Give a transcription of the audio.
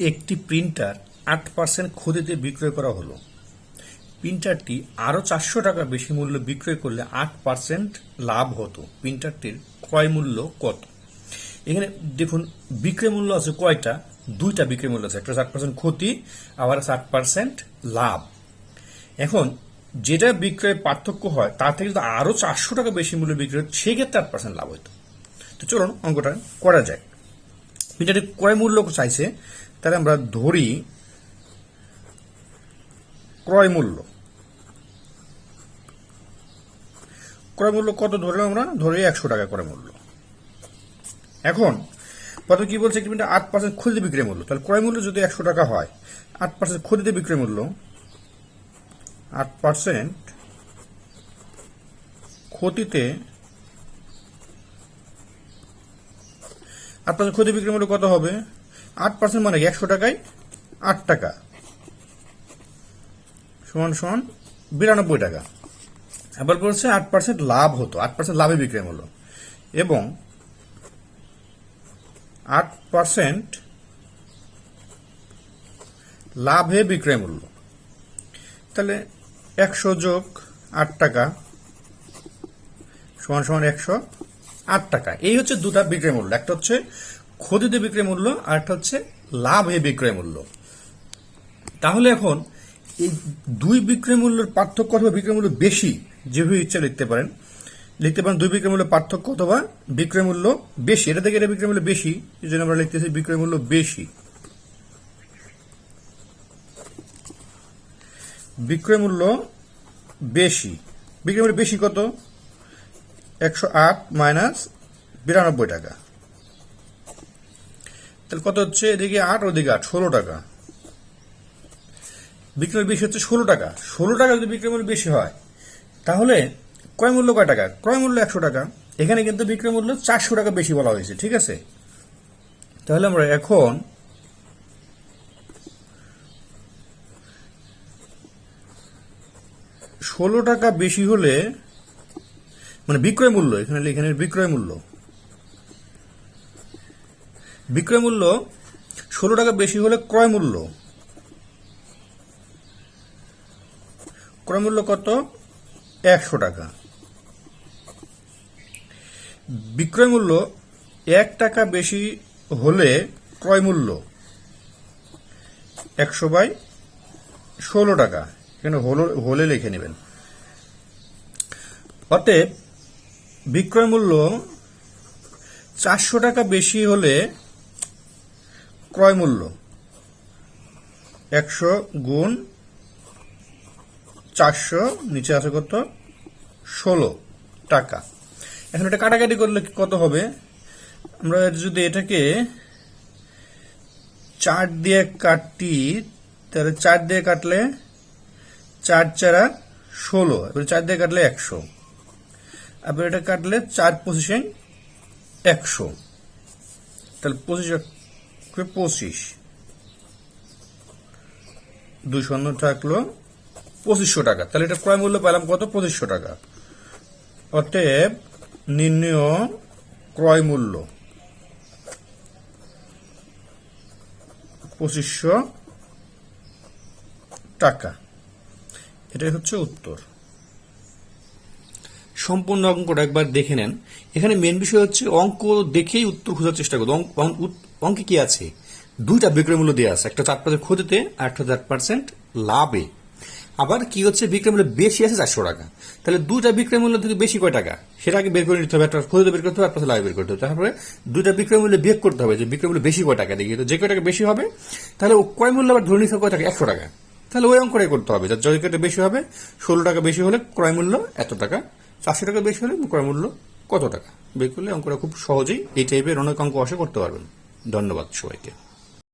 একটি প্রিন্টার আট পার্সেন্ট ক্ষতিতে বিক্রয় করা হলো। প্রিন্টারটি আরও চারশো টাকা বেশি মূল্য বিক্রয় করলে আট পার্সেন্ট লাভ হতো। প্রিন্টারটির ক্রয় মূল্য কত? এখানে দেখুন, বিক্রয় মূল্য আছে কয়টা? দুইটা বিক্রয় মূল্য আছে। একটা আট পার্সেন্ট ক্ষতি, আবার আট পার্সেন্ট লাভ। এখন, যেটা বিক্রয়ের পার্থক্য হয়, তার থেকে যদি আরও চারশো টাকা বেশি মূল্য বিক্রয় সেক্ষেত্রে আট পার্সেন্ট লাভ হতো তো চলুন অঙ্কটা করা যায় প্রিন্টারটির ক্রয় মূল্য চাইছে তাহলে আমরা ধরি ক্রয় মূল্য। ক্রয় মূল্য কত ধরলাম আমরা? ধরি একশো টাকা ক্রয় মূল্য। এখন, প্রথমে কি বলছে একটি আট পার্সেন্ট খুলতে বিক্রয় মূল্য। তাহলে ক্রয় মূল্য যদি একশো টাকা হয়, আট পার্সেন্ট খুলতে বিক্রয় মূল্য, আট পার্সেন্ট ক্ষতিতে, আট পার্সেন্ট ক্ষতি বিক্রয় মূল্য কত হবে? আট পার্সেন্ট মানে একশো টাকায় আট টাকা। সমান সমান বিরানব্বই টাকা। আবার বলছে আট পার্সেন্ট লাভ হতো। আট পার্সেন্ট লাভে বিক্রয় মূল্য। এবং আট পার্সেন্ট লাভে বিক্রয় মূল্য। তাহলে একশো যোগ আট টাকা সমান সমান একশো আট টাকা। এই হচ্ছে দুটা বিক্রয় মূল্য। একটা হচ্ছে ক্ষতিতে বিক্রয় মূল্য, আর একটা হচ্ছে লাভে বিক্রয় মূল্য। তাহলে এখন এই দুই বিক্রয় মূল্যের পার্থক্য অথবা বিক্রয় মূল্য বেশি, যেভাবে ইচ্ছা লিখতে পারেন লিখতে পারেন দুই বিক্রয় মূল্যের পার্থক্য অথবা বিক্রয় মূল্য বেশি। এটা থেকে এটা বিক্রয় মূল্য বেশি, এই জন্য আমরা লিখতেছি বিক্রয় মূল্য বেশি। বিক্রয় মূল্য বেশি। বিক্রয় মূল্য বেশি কত? একশো আট মাইনাস বিরানব্বই টাকা। তাহলে কত হচ্ছে? এদিকে আট, ওদিকে আট, ষোলো টাকা। বিক্রয় বেশি হচ্ছে ষোলো টাকা। ষোলো টাকা যদি বিক্রয় মূল্য বেশি হয়, তাহলে ক্রয় মূল্য কয় টাকা? ক্রয় মূল্য একশো টাকা। এখানে কিন্তু বিক্রয় মূল্য চারশো টাকা বেশি বলা হয়েছে, ঠিক আছে? তাহলে আমরা এখন ষোলো টাকা বেশি হলে মানে বিক্রয় মূল্য, এখানে এখানে বিক্রয় মূল্য। বিক্রয় মূল্য ষোলো টাকা বেশি হলে ক্রয় মূল্য। ক্রয় মূল্য কত? একশো টাকা। বিক্রয় মূল্য এক টাকা বেশি হলে ক্রয় মূল্য একশো বাই ষোলো টাকা। এখানে হলো, হলে লিখে নেবেন। অতএব বিক্রয় মূল্য চারশো টাকা বেশি হলে ক্রয় মূল্য? একশো গুণ চারশো, নিচে আছে কত? ষোলো টাকা। এখন এটা কাটাকাটি করলে কত হবে? আমরা যদি এটাকে চার দিয়ে কাটি, তাহলে চার দিয়ে কাটলে চার চারা ষোলো, এবার চার দিয়ে কাটলে একশো। আবার এটা কাটলে চার পঁচিশে একশো। তাহলে পঁচিশ পঁচিশ। দুই শূন্য থাকল পঁচিশশো টাকা। তাহলে এটা ক্রয় মূল্য পেলাম কত? পঁচিশশো টাকা। অতএব নির্ণয় ক্রয় মূল্য। পঁচিশশো টাকা। এটাই হচ্ছে উত্তর। সম্পূর্ণ অঙ্কটা একবার দেখে নেন। এখানে মেন বিষয় হচ্ছে অঙ্ক দেখেই উত্তর খোঁজার চেষ্টা করুন। অঙ্ক- কি আছে? দুইটা বিক্রয় মূল্য দেওয়া আছে, একটা চার পার্সেন্ট ক্ষতিতে আর একটা চার পার্সেন্ট লাভে। আবার কি হচ্ছে, বিক্রয় মূল্য বেশি আছে চারশো টাকা। তাহলে দুইটা বিক্রয় মূল্য থেকে বেশি কয় টাকা? সেটা আগে বের করে নিতে হবে, একটা ক্ষতিতে বের করতে হবে একটা লাভে বের করতে হবে। তারপরে দুইটা বিক্রয় মূল্য বিয়োগ করতে হবে, যে বিক্রয় মূল্য বেশি কয় টাকা দেখি। তো যে কয় টাকা বেশি হবে, তাহলে ও ক্রয় মূল্য আবার ধরে নিতে কয় টাকা? একশো টাকা। তাহলে ওই অঙ্কটাই করতে হবে যার যে কয়টা বেশি হবে, ষোলো টাকা বেশি হলে ক্রয় মূল্য এত টাকা, চারশো টাকা বেশি হলে ক্রয় মূল্য কত টাকা? বের করলে অঙ্কটা খুব সহজেই এই টাইপের অনেক অঙ্ক অসে করতে পারবেন। ধন্যবাদ সবাইকে।